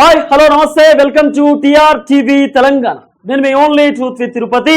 Hi hello నమస్తే welcome to TR TV Telangana. నేను మీ ఓన్లీ ట్రూత్ విత్ తిరుపతి.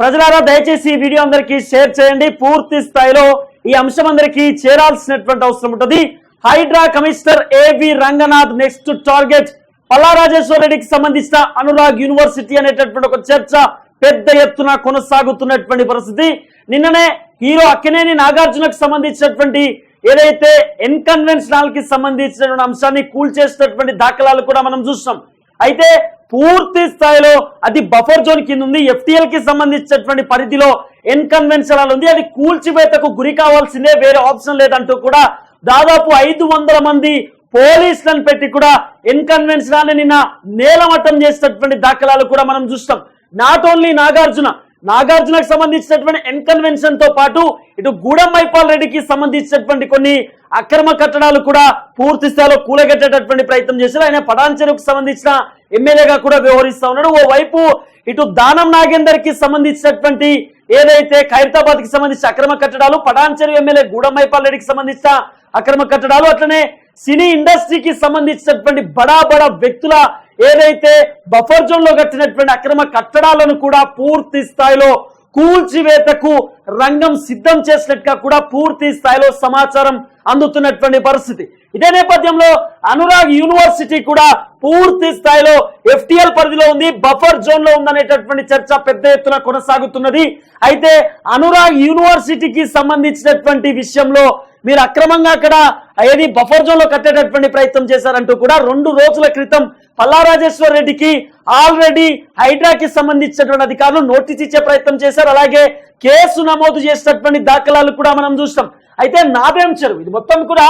ప్రజలారా దయచేసి ఈ వీడియో అందరికీ షేర్ చేయండి. పూర్తి స్థాయిలో ఈ అంశం అందరికీ చేరాల్సినటువంటి అవసరం ఉంటుంది. హైడ్రా కమిషనర్ ఏవి రంగనాథ్ నెక్స్ట్ టార్గెట్? పల్లారాజేశ్వర రెడ్డికి సంబంధించిన అనురాగ్ యూనివర్సిటీ అనేటటువంటి ఒక చర్చ పెద్ద ఎత్తున కొనసాగుతున్నటువంటి పరిస్థితి. నిన్ననే హీరో అక్కినేని నాగార్జునకు సంబంధించినటువంటి ఏదైతే ఎన్కన్వెన్షనల్కి సంబంధించినటువంటి అంశాన్ని కూల్చేసినటువంటి దాఖలాలు కూడా మనం చూస్తాం. అయితే పూర్తి స్థాయిలో అది బఫర్ జోన్ కింద ఉంది ఎఫ్టీఎల్కి సంబంధించినటువంటి పరిధిలో ఇన్కన్వెన్షనల్ ఉంది అది కూల్చివేతకు గురి కావాల్సిందే వేరే ఆప్షన్ లేదంటూ కూడా దాదాపు ఐదు వందల మంది పోలీసులను పెట్టి కూడా ఇన్కన్వెన్షనల్ నిన్న నేలమట్టం చేసినటువంటి దాఖలాలు కూడా మనం చూస్తాం. నాట్ ఓన్లీ నాగార్జున నాగార్జునకు సంబంధించినటువంటి ఎన్కన్వెన్షన్తో పాటు ఇటు గూడెం మైపాల్ రెడ్డికి సంబంధించినటువంటి కొన్ని అక్రమ కట్టడాలు కూడా పూర్తి స్థాయిలో కూలగట్టేటటువంటి ప్రయత్నం చేశారు. ఆయన పటాంచెరుకు సంబంధించిన ఎమ్మెల్యేగా కూడా వ్యవహరిస్తా ఉన్నాడు. ఓ వైపు ఇటు దానం నాగేందర్కి సంబంధించినటువంటి ఏదైతే ఖైరతాబాద్కి సంబంధించిన అక్రమ కట్టడాలు పటాన్ చెరువు ఎమ్మెల్యే గూడమైపాల్ రెడ్డికి సంబంధించిన అక్రమ కట్టడాలు అట్లనే సినీ ఇండస్ట్రీకి సంబంధించినటువంటి బడా బడా వ్యక్తుల ఏదైతే బఫర్ జోన్లో కట్టినటువంటి అక్రమ కట్టడాలను కూడా పూర్తి స్థాయిలో కూల్చివేతకు రంగం సిద్ధం చేసినట్టుగా కూడా పూర్తి స్థాయిలో సమాచారం అందుతున్నటువంటి పరిస్థితి. ఇదే నేపథ్యంలో అనురాగ్ యూనివర్సిటీ కూడా పూర్తి స్థాయిలో ఎఫ్టిఎల్ పరిధిలో ఉంది బఫర్ జోన్లో ఉందనేటటువంటి చర్చ పెద్ద ఎత్తున కొనసాగుతున్నది. అయితే అనురాగ్ యూనివర్సిటీకి సంబంధించినటువంటి విషయంలో మీరు అక్రమంగా అక్కడ ఏది బఫర్ జోన్లో కట్టేటటువంటి ప్రయత్నం చేశారంటూ కూడా రెండు రోజుల క్రితం పల్లారాజేశ్వర రెడ్డికి ఆల్రెడీ హైడ్రాకి సంబంధించినటువంటి అధికారులు నోటీస్ ఇచ్చే ప్రయత్నం చేశారు. అలాగే కేసు నమోదు చేసినటువంటి దాఖలాలు కూడా మనం చూస్తాం. అయితే నాదేం చెరువు? ఇది మొత్తం కూడా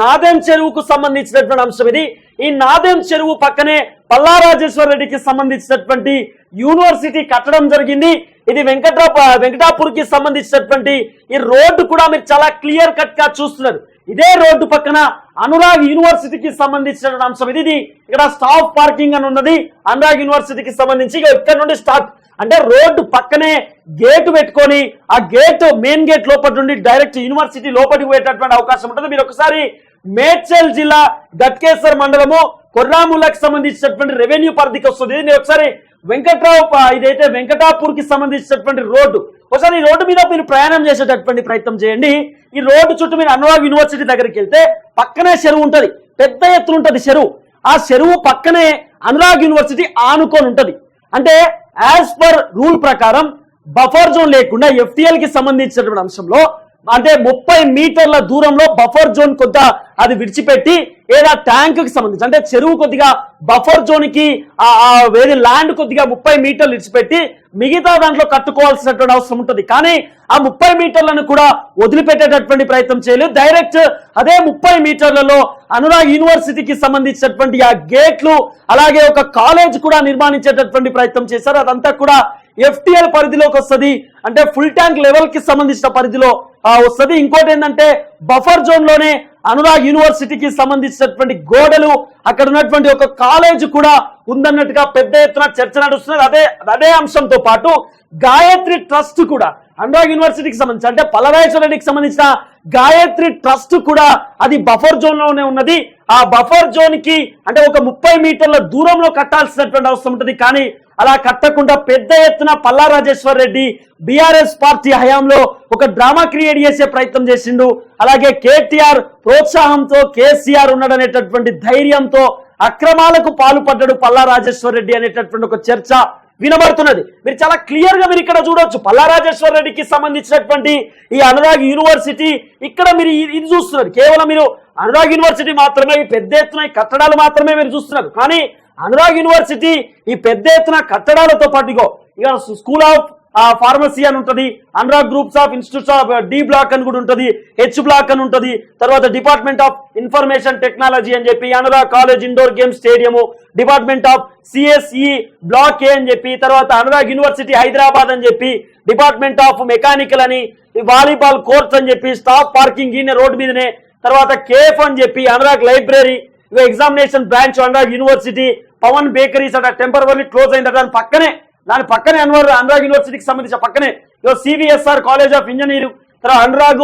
నాదేం చెరువుకు సంబంధించినటువంటి అంశం ఇది. ఈ నాదేం చెరువు పక్కనే పల్లారాజేశ్వర రెడ్డికి సంబంధించినటువంటి యూనివర్సిటీ కట్టడం జరిగింది. ఇది వెంకట్రా వెంకటాపూర్కి సంబంధించినటువంటి ఈ రోడ్డు కూడా మీరు చాలా క్లియర్ కట్గా చూస్తున్నారు. ఇదే రోడ్డు పక్కన అనురాగ్ యూనివర్సిటీకి సంబంధించిన అంశం. ఇది ఇది ఇక్కడ స్టాఫ్ పార్కింగ్ అని ఉన్నది. అనురాగ్ యూనివర్సిటీకి సంబంధించి ఇక్కడ నుండి స్టార్ట్. అంటే రోడ్డు పక్కనే గేట్ పెట్టుకొని ఆ గేట్ మెయిన్ గేట్ లోపల నుండి డైరెక్ట్ యూనివర్సిటీ లోపలికి పోయేటటువంటి అవకాశం ఉంటుంది. మీరు ఒకసారి మేడ్చల్ జిల్లా గట్కేశ్వర్ మండలము కొర్రాములకు సంబంధించినటువంటి రెవెన్యూ పరిధికి వస్తుంది. ఇది ఒకసారి వెంకట్రావు ఇదైతే వెంకటాపూర్కి సంబంధించినటువంటి రోడ్డు. ఒకసారి ఈ రోడ్డు మీద మీరు ప్రయాణం చేసేటటువంటి ప్రయత్నం చేయండి. ఈ రోడ్డు చుట్టూ మీరు అనురాగ్ యూనివర్సిటీ దగ్గరికి వెళ్తే పక్కనే చెరువు ఉంటుంది. పెద్ద ఎత్తున ఉంటుంది చెరువు. ఆ చెరువు పక్కనే అనురాగ్ యూనివర్సిటీ ఆనుకొని ఉంటుంది. అంటే యాజ్ పర్ రూల్ ప్రకారం బఫర్ జోన్ లేకుండా ఎఫ్టీఎల్కి సంబంధించినటువంటి అంశంలో అంటే ముప్పై మీటర్ల దూరంలో బఫర్ జోన్ కొంత అది విడిచిపెట్టి ఏదా ట్యాంక్కి సంబంధించి అంటే చెరువు కొద్దిగా బఫర్ జోన్కి ఆ వేరే ల్యాండ్ కొద్దిగా ముప్పై మీటర్లు విడిచిపెట్టి మిగతా దాంట్లో కట్టుకోవాల్సినటువంటి అవసరం ఉంటుంది. కానీ ఆ ముప్పై మీటర్లను కూడా వదిలిపెట్టేటటువంటి ప్రయత్నం చేయలేదు. డైరెక్ట్ అదే ముప్పై మీటర్లలో అనురాగ్ యూనివర్సిటీకి సంబంధించినటువంటి ఆ గేట్లు అలాగే ఒక కాలేజ్ కూడా నిర్మాణించేటటువంటి ప్రయత్నం చేశారు. అదంతా కూడా ఎఫ్టిఎల్ పరిధిలోకి వస్తుంది అంటే ఫుల్ ట్యాంక్ లెవెల్కి సంబంధించిన పరిధిలో వస్తుంది. ఇంకోటి ఏంటంటే బఫర్ జోన్లోనే అనురాగ్ యూనివర్సిటీకి సంబంధించినటువంటి గోడలు అక్కడ ఉన్నటువంటి ఒక కాలేజ్ కూడా ఉందన్నట్టుగా పెద్ద ఎత్తున చర్చ నడుస్తున్నది. అదే అదే అంశంతో పాటు గాయత్రి ట్రస్ట్ కూడా అనురాగ్ యూనివర్సిటీకి సంబంధించి అంటే పలరాజేశ్వర రెడ్డికి సంబంధించిన గాయత్రి ట్రస్ట్ కూడా అది బఫర్ జోన్లోనే ఉన్నది. ఆ బఫర్ జోన్కి అంటే ఒక ముప్పై మీటర్ల దూరంలో కట్టాల్సినటువంటి అవసరం ఉంటుంది. కానీ అలా కట్టకుండా పెద్ద ఎత్తున పల్లా రాజేశ్వర్ రెడ్డి బీఆర్ఎస్ పార్టీ హయాంలో ఒక డ్రామా క్రియేట్ చేసే ప్రయత్నం చేసిండు. అలాగే కేటీఆర్ ప్రోత్సాహంతో కేసీఆర్ ఉన్నాడనేటటువంటి ధైర్యంతో అక్రమాలకు పాల్పడ్డాడు పల్లా రాజేశ్వర్ రెడ్డి అనేటటువంటి ఒక చర్చ. వినబడుతున్నది. మీరు చాలా క్లియర్గా మీరు ఇక్కడ చూడొచ్చు. పల్లారాజేశ్వర రెడ్డికి సంబంధించినటువంటి ఈ అనురాగ్ యూనివర్సిటీ ఇక్కడ మీరు ఇది చూస్తున్నారు. కేవలం మీరు అనురాగ్ యూనివర్సిటీ మాత్రమే ఈ పెద్ద ఎత్తున ఈ కట్టడాలు మాత్రమే మీరు చూస్తున్నారు. కానీ అనురాగ్ యూనివర్సిటీ ఈ పెద్ద ఎత్తున కట్టడాలతో పాటుగో ఇక స్కూల్ ఆఫ్ ఫార్మసీ అని ఉంటుంది Anurag groups of institutes of D block అని కూడా ఉంటుంది హెచ్ బ్లాక్ అని ఉంటుంది తర్వాత డిపార్ట్మెంట్ ఆఫ్ ఇన్ఫర్మేషన్ టెక్నాలజీ అని చెప్పి Anurag college indoor game stadium department of CSE block A అని చెప్పి తర్వాత అనురాగ్ యూనివర్సిటీ హైదరాబాద్ అని చెప్పి డిపార్ట్మెంట్ ఆఫ్ మెకానికల్ అని వాలీబాల్ కోర్ట్స్ అని చెప్పి స్టాఫ్ పార్కింగ్ ఈయన రోడ్ మీదనే తర్వాత కేఫ్ అని చెప్పి Anurag library examination branch Anurag university Pavan bakeries అట టెంపరీ క్లోజ్ అయిందట దాని పక్కనే దాని పక్కనే అన్వర్ అనురాగ్ యూనివర్సిటీకి సంబంధించిన పక్కనే సివిఎస్ఆర్ కాలేజ్ ఆఫ్ ఇంజనీరింగ్ తర్వాత అనురాగ్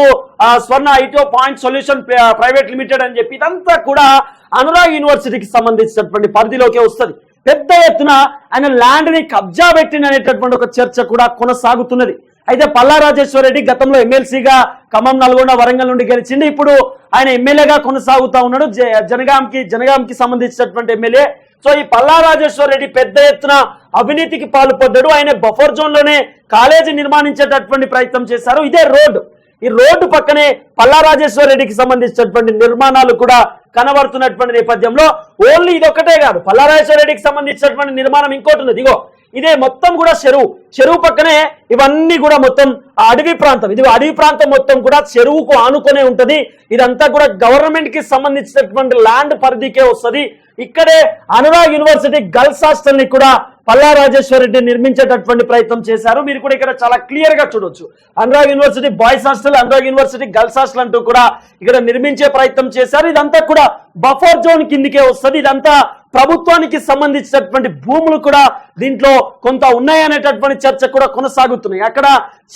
స్వర్ణ ఐటో పాయింట్ సొల్యూషన్ ప్రైవేట్ లిమిటెడ్ అని చెప్పి ఇదంతా కూడా అనురాగ్ యూనివర్సిటీకి సంబంధించినటువంటి పరిధిలోకే వస్తుంది. పెద్ద ఎత్తున ఆయన ల్యాండ్ని కబ్జా పెట్టింది అనేటటువంటి ఒక చర్చ కూడా కొనసాగుతున్నది. అయితే పల్లా రెడ్డి గతంలో ఎమ్మెల్సీగా ఖమ్మం నల్గొండ వరంగల్ నుండి గెలిచింది ఇప్పుడు ఆయన ఎమ్మెల్యేగా కొనసాగుతా ఉన్నాడు. జనగాంకి జనగాంకి సంబంధించినటువంటి ఎమ్మెల్యే. సో ఈ పల్లారాజేశ్వర రెడ్డి పెద్ద ఎత్తున అవినీతికి పాల్పడ్డాడు ఆయన బఫర్ జోన్లోనే కాలేజీ నిర్మాణించేటటువంటి ప్రయత్నం చేశారు. ఇదే రోడ్డు. ఈ రోడ్డు పక్కనే పల్లా రాజేశ్వర రెడ్డికి సంబంధించినటువంటి నిర్మాణాలు కూడా కనబడుతున్నటువంటి నేపథ్యంలో ఓన్లీ ఇది ఒకటే కాదు. పల్లా రాజేశ్వర రెడ్డికి సంబంధించినటువంటి నిర్మాణం ఇంకోటి ఉన్నది. ఇగో ఇదే మొత్తం కూడా చెరువు. చెరువు పక్కనే ఇవన్నీ కూడా మొత్తం ఆ అడవి ప్రాంతం. ఇది అడవి ప్రాంతం మొత్తం కూడా చెరువుకు ఆనుకొనే ఉంటది. ఇదంతా కూడా గవర్నమెంట్కి సంబంధించినటువంటి ల్యాండ్ పరిధికే వస్తది. ఇక్కడే అనురాగ్ యూనివర్సిటీ గర్ల్స్ హాస్టల్ని కూడా పల్లా రాజేశ్వర రెడ్డి నిర్మించేటటువంటి ప్రయత్నం చేశారు. మీరు కూడా ఇక్కడ చాలా క్లియర్గా చూడొచ్చు. Anurag university boys hostel Anurag university girls hostel అంటూ కూడా ఇక్కడ నిర్మించే ప్రయత్నం చేశారు. ఇదంతా కూడా బఫర్ జోన్ కిందికే వస్తుంది. ఇదంతా ప్రభుత్వానికి సంబంధించినటువంటి భూములు కూడా దీంట్లో కొంత ఉన్నాయనేటటువంటి చర్చ కూడా కొనసాగుతున్నాయి. అక్కడ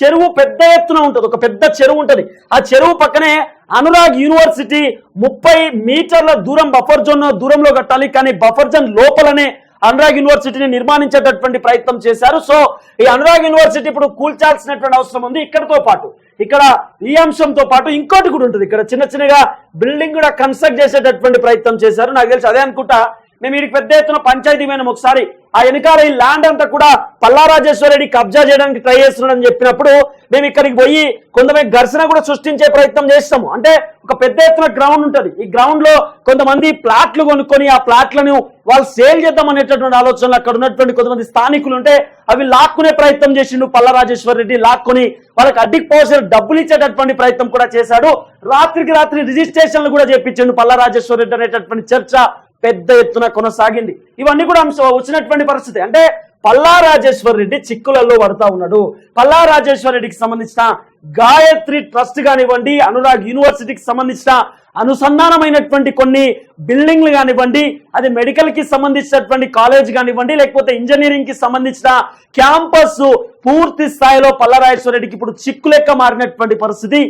చెరువు పెద్ద ఎత్తున ఉంటుంది. ఒక పెద్ద చెరువు ఉంటుంది. ఆ చెరువు పక్కనే అనురాగ్ యూనివర్సిటీ ముప్పై మీటర్ల దూరం బఫర్ జోన్ దూరంలో కట్టాలి. కానీ బఫర్ జోన్ లోపలనే అనురాగ్ యూనివర్సిటీని నిర్మాణించేటటువంటి ప్రయత్నం చేశారు. సో ఈ అనురాగ్ యూనివర్సిటీ ఇప్పుడు కూల్చాల్సినటువంటి అవసరం ఉంది. ఇక్కడతో పాటు ఇక్కడ ఈ అంశంతో పాటు ఇంకోటి కూడా ఉంటుంది. ఇక్కడ చిన్న చిన్నగా బిల్డింగ్ కూడా కన్స్ట్రక్ట్ చేసేటటువంటి ప్రయత్నం చేశారు. నాకు తెలిసి అదే అనుకుంటా మేము వీడికి పెద్ద ఎత్తున పంచాయతీ పోయినాం ఒకసారి ఆ వెనకాల ఈ ల్యాండ్ అంతా కూడా పల్లారాజేశ్వర రెడ్డి కబ్జా చేయడానికి ట్రై చేస్తున్నాడని చెప్పినప్పుడు మేము ఇక్కడికి పోయి కొంతమంది ఘర్షణ కూడా సృష్టించే ప్రయత్నం చేస్తాము. అంటే ఒక పెద్ద ఎత్తున గ్రౌండ్ ఉంటుంది. ఈ గ్రౌండ్లో కొంతమంది ప్లాట్లు కొనుక్కొని ఆ ప్లాట్లను వాళ్ళు సేల్ చేద్దాం అనేటటువంటి ఆలోచనలు అక్కడ ఉన్నటువంటి కొంతమంది స్థానికులు ఉంటే అవి లాక్కునే ప్రయత్నం చేసిండు పల్లారాజేశ్వర రెడ్డి లాక్కొని వాళ్ళకి అడ్డికి పోసిన డబ్బులు ఇచ్చేటటువంటి ప్రయత్నం కూడా చేశాడు. రాత్రికి రాత్రి రిజిస్ట్రేషన్లు కూడా చేపించిండు పల్లారాజేశ్వర రెడ్డి అనేటటువంటి చర్చ పెద్ద ఎత్తున కొనసాగింది. ఇవన్నీ కూడా వచ్చినటువంటి పరిస్థితి. అంటే పల్లా రాజేశ్వర్ రెడ్డి చిక్కులలో పడతా ఉన్నాడు. పల్లా రాజేశ్వర్ రెడ్డికి సంబంధించిన గాయత్రి ట్రస్ట్ కానివ్వండి అనురాగ్ యూనివర్సిటీకి సంబంధించిన అనుసంధానమైనటువంటి కొన్ని బిల్డింగ్లు కానివ్వండి అది మెడికల్కి సంబంధించినటువంటి కాలేజ్ కానివ్వండి లేకపోతే ఇంజనీరింగ్కి సంబంధించిన క్యాంపస్ పూర్తి స్థాయిలో పల్లరాజేశ్వర రెడ్డికి ఇప్పుడు చిక్కు లెక్క మారినటువంటి పరిస్థితి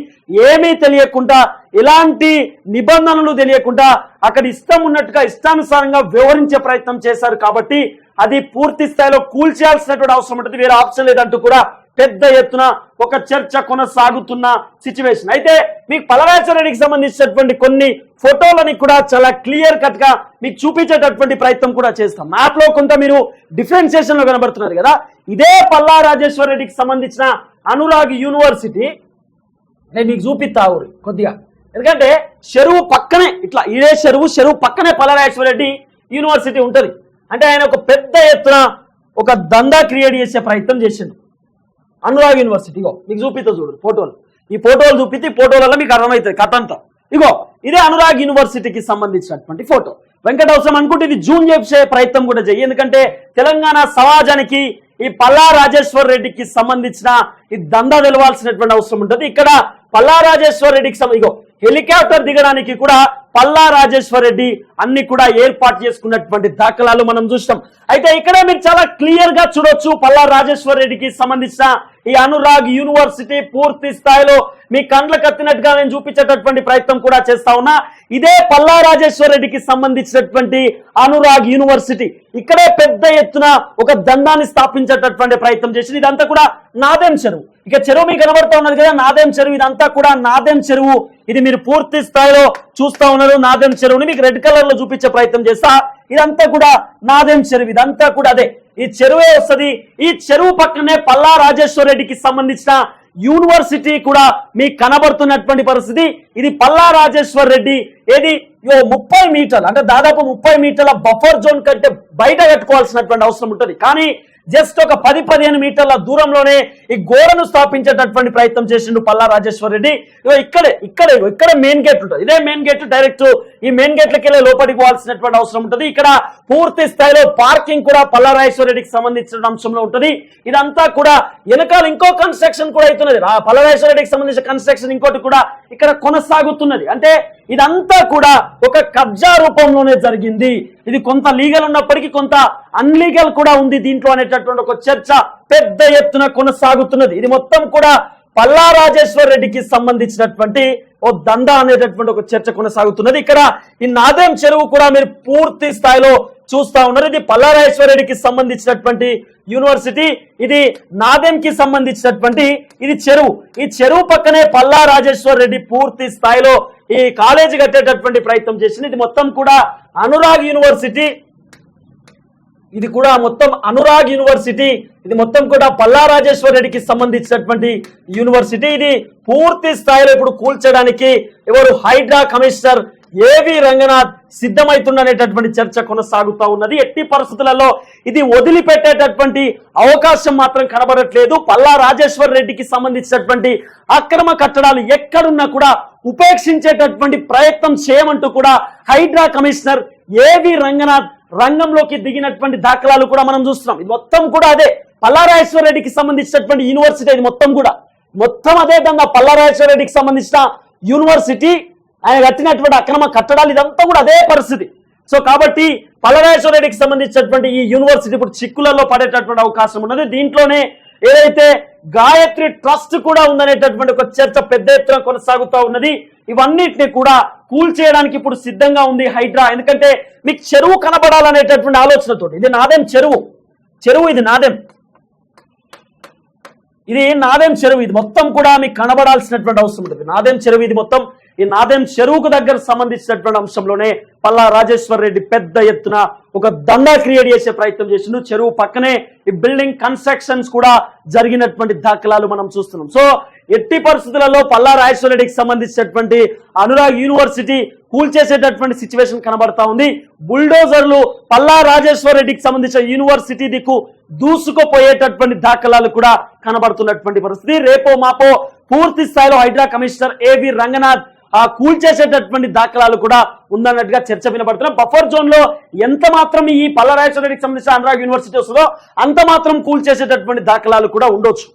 ఏమీ తెలియకుండా ఎలాంటి నిబంధనలు తెలియకుండా అక్కడ ఇష్టం ఉన్నట్టుగా ఇష్టానుసారంగా వివరించే ప్రయత్నం చేశారు కాబట్టి అది పూర్తి స్థాయిలో కూల్చేయాల్సినటువంటి అవసరం ఉంటుంది. వేరే ఆప్షన్ లేదంటూ కూడా పెద్ద ఎత్తున ఒక చర్చ కొనసాగుతున్న సిచ్యువేషన్ అయితే మీకు పలరాజ రెడ్డికి సంబంధించినటువంటి కొన్ని ఫోటోలని కూడా చాలా క్లియర్ కట్గా మీకు చూపించేటటువంటి ప్రయత్నం కూడా చేస్తాం. మ్యాప్లో కొంత మీరు డిఫరెన్సియేషన్లో కనబడుతున్నారు కదా? ఇదే పల్లా రాజేశ్వర రెడ్డికి సంబంధించిన అనురాగ్ యూనివర్సిటీ. నేను మీకు చూపిస్తా ఊరి కొద్దిగా. ఎందుకంటే చెరువు పక్కనే ఇట్లా ఇదే చెరువు చెరువు పక్కనే పల్లరాజేశ్వర రెడ్డి యూనివర్సిటీ ఉంటుంది. అంటే ఆయన ఒక పెద్ద ఎత్తున ఒక దందా క్రియేట్ చేసే ప్రయత్నం చేసిండు. అనురాగ్ యూనివర్సిటీ ఇగో మీకు చూపిస్తా చూడు ఫోటోలు. ఈ ఫోటోలు చూపితే ఈ ఫోటోలలో మీకు అర్థమవుతుంది కథ అంతా ఇగో ఇదే అనురాగ్ యూనివర్సిటీకి సంబంధించినటువంటి ఫోటో. వెంకట అవసరం అనుకుంటే ఇది జూన్ చేసే ప్రయత్నం కూడా చేయి. ఎందుకంటే తెలంగాణ సమాజానికి ఈ పల్లా రాజేశ్వర్ రెడ్డికి సంబంధించిన ఈ దందా తెలవాల్సినటువంటి అవసరం ఉంటుంది. ఇక్కడ పల్లా రాజేశ్వర్ రెడ్డికి సంబంధ ఇగో హెలికాప్టర్ దిగడానికి కూడా పల్లా రాజేశ్వర్ రెడ్డి అన్ని కూడా ఏర్పాటు చేసుకున్నటువంటి దాఖలాలు మనం చూస్తాం అయితే ఇక్కడ మీరు చాలా క్లియర్గా చూడొచ్చు పల్లా రాజేశ్వర్ రెడ్డికి సంబంధించిన ఈ అనురాగ్ యూనివర్సిటీ పూర్తి స్థాయిలో మీ కండ్ల కత్తినట్టుగా నేను చూపించేటటువంటి ప్రయత్నం కూడా చేస్తా ఉన్నా. ఇదే పల్లా రాజేశ్వర్ రెడ్డికి సంబంధించినటువంటి అనురాగ్ యూనివర్సిటీ. ఇక్కడే పెద్ద ఎత్తున ఒక దండాన్ని స్థాపించేటటువంటి ప్రయత్నం చేసింది. ఇదంతా కూడా నాదేం చెరువు. ఇక చెరువు మీకు కనబడుతూ ఉన్నది కదా నాదేం చెరువు? ఇదంతా కూడా నాదేం చెరువు. ఇది మీరు పూర్తి స్థాయిలో చూస్తా ఉన్నారు నాదేం చెరువుని మీకు రెడ్ కలర్లో చూపించే ప్రయత్నం చేస్తా. ఇదంతా కూడా నాదేం చెరువు ఇదంతా కూడా అదే. ఈ చెరువే వస్తది. ఈ చెరువు పక్కనే పల్లా రాజేశ్వర రెడ్డికి సంబంధించిన యూనివర్సిటీ కూడా మీకు కనబడుతున్నటువంటి పరిస్థితి. ఇది పల్లా రాజేశ్వర్ రెడ్డి. ఏది? యో ముప్పై మీటర్లు అంటే దాదాపు ముప్పై మీటర్ల బఫర్ జోన్ కంటే బయట కట్టుకోవాల్సినటువంటి అవసరం ఉంటుంది. కానీ జస్ట్ ఒక పది పదిహేను మీటర్ల దూరంలోనే ఈ గోడను స్థాపించేటటువంటి ప్రయత్నం చేసిండు పల్లా రాజేశ్వర్ రెడ్డి. ఇక్కడే ఇక్కడే ఇక్కడ మెయిన్ గేట్ ఉంటుంది. ఇదే మెయిన్ గేట్ డైరెక్ట్ ఈ మెయిన్ గేట్లకి వెళ్ళి లోపలికి పోవాల్సినటువంటి అవసరం ఉంటుంది. ఇక్కడ పూర్తి స్థాయిలో పార్కింగ్ కూడా పల్లరాజేశ్వర రెడ్డికి సంబంధించిన అంశంలో ఉంటుంది. ఇదంతా కూడా వెనకాల ఇంకో కన్స్ట్రక్షన్ కూడా అవుతున్నది. ఆ రెడ్డికి సంబంధించిన కన్స్ట్రక్షన్ ఇంకోటి కూడా ఇక్కడ కొనసాగుతున్నది. అంటే ఇదంతా కూడా ఒక కబ్జా రూపంలోనే జరిగింది. ఇది కొంత లీగల్ ఉన్నప్పటికీ కొంత అన్లీగల్ కూడా ఉంది దీంట్లో అనేటటువంటి ఒక చర్చ పెద్ద ఎత్తున కొనసాగుతున్నది. ఇది మొత్తం కూడా పల్లా రాజేశ్వర్ రెడ్డికి సంబంధించినటువంటి ఓ దందా అనేటటువంటి ఒక చర్చ కొనసాగుతున్నది. ఇక్కడ ఈ నాదేం చెరువు కూడా మీరు పూర్తి స్థాయిలో చూస్తా ఉన్నారు. ఇది పల్లారాజేశ్వర రెడ్డికి సంబంధించినటువంటి యూనివర్సిటీ. ఇది నాదెంకి సంబంధించినటువంటి ఇది చెరువు. ఈ చెరువు పక్కనే పల్లా రాజేశ్వర్ రెడ్డి పూర్తి స్థాయిలో ఈ కాలేజీ కట్టేటటువంటి ప్రయత్నం చేసింది. ఇది మొత్తం కూడా అనురాగ్ యూనివర్సిటీ. ఇది కూడా మొత్తం అనురాగ్ యూనివర్సిటీ ఇది మొత్తం కూడా పల్లా రాజేశ్వర రెడ్డికి సంబంధించినటువంటి యూనివర్సిటీ. ఇది పూర్తి స్థాయిలో ఇప్పుడు కూల్చడానికి ఎవరు హైడ్రా కమిషనర్ ఏవి రంగనాథ్ సిద్ధమవుతుందనేటటువంటి చర్చ కొనసాగుతా ఉన్నది. ఎట్టి పరిస్థితులలో ఇది వదిలిపెట్టేటటువంటి అవకాశం మాత్రం కనబడట్లేదు. పల్లా రాజేశ్వర్ రెడ్డికి సంబంధించినటువంటి అక్రమ కట్టడాలు ఎక్కడున్నా కూడా ఉపేక్షించేటటువంటి ప్రయత్నం చేయమంటూ కూడా హైడ్రా కమిషనర్ ఏవి రంగనాథ్ రంగంలోకి దిగినటువంటి దాఖలాలు కూడా మనం చూస్తున్నాం. ఇది మొత్తం కూడా అదే పల్లారాజేశ్వర రెడ్డికి సంబంధించినటువంటి యూనివర్సిటీ ఇది మొత్తం కూడా. మొత్తం అదే విధంగా పల్లారాజేశ్వర రెడ్డికి సంబంధించిన యూనివర్సిటీ ఆయన కట్టినటువంటి అక్రమ కట్టడాలు ఇదంతా కూడా అదే పరిస్థితి. సో కాబట్టి పల్లరాజేశ్వర రెడ్డికి సంబంధించినటువంటి ఈ యూనివర్సిటీ ఇప్పుడు చిక్కులలో పడేటటువంటి అవకాశం ఉన్నది. దీంట్లోనే ఏదైతే గాయత్రి ట్రస్ట్ కూడా ఉందనేటటువంటి ఒక చర్చ పెద్ద ఎత్తున కొనసాగుతూ ఉన్నది. ఇవన్నిటిని కూడా కూల్ చేయడానికి ఇప్పుడు సిద్ధంగా ఉంది హైడ్రా. ఎందుకంటే మీకు చెరువు కనబడాలనేటటువంటి ఆలోచనతో ఇది నాదేం చెరువు? చెరువు ఇది నాదేం? ఇది నాదేం చెరువు? ఇది మొత్తం కూడా మీకు కనబడాల్సినటువంటి అవసరం ఉంటుంది. నాదేం చెరువు ఇది మొత్తం? ఈ నాదెం చెరువుకు దగ్గర సంబంధించినటువంటి అంశంలోనే పల్లా రాజేశ్వర్ రెడ్డి పెద్ద ఎత్తున ఒక దండ క్రియేట్ చేసే ప్రయత్నం చేసిండు. చెరువు పక్కనే ఈ బిల్డింగ్ కన్స్ట్రక్షన్స్ కూడా జరిగినటువంటి దాఖలాలు మనం చూస్తున్నాం. సో ఎట్టి పరిస్థితులలో పల్లా రాజేశ్వర రెడ్డికి సంబంధించినటువంటి అనురాగ్ యూనివర్సిటీ కూల్చేసేటటువంటి సిచ్యువేషన్ కనబడతా ఉంది. బుల్డోజర్లు పల్లా రాజేశ్వర రెడ్డికి సంబంధించిన యూనివర్సిటీ దిక్కు దూసుకుపోయేటటువంటి దాఖలాలు కూడా కనబడుతున్నటువంటి పరిస్థితి. రేపో మాపో పూర్తి స్థాయిలో హైడ్రా కమిషనర్ ఏవి రంగనాథ్ కూల్చేసేటటువంటి దాఖలాలు కూడా ఉందన్నట్టుగా చర్చ వినబడుతున్నాం. బఫర్ జోన్లో ఎంత మాత్రం ఈ పల్లరాజేశ్వర రెడ్డికి సంబంధించిన అనురాగ్ యూనివర్సిటీ వస్తుందో అంత మాత్రం కూల్చేసేటటువంటి దాఖలాలు కూడా ఉండొచ్చు.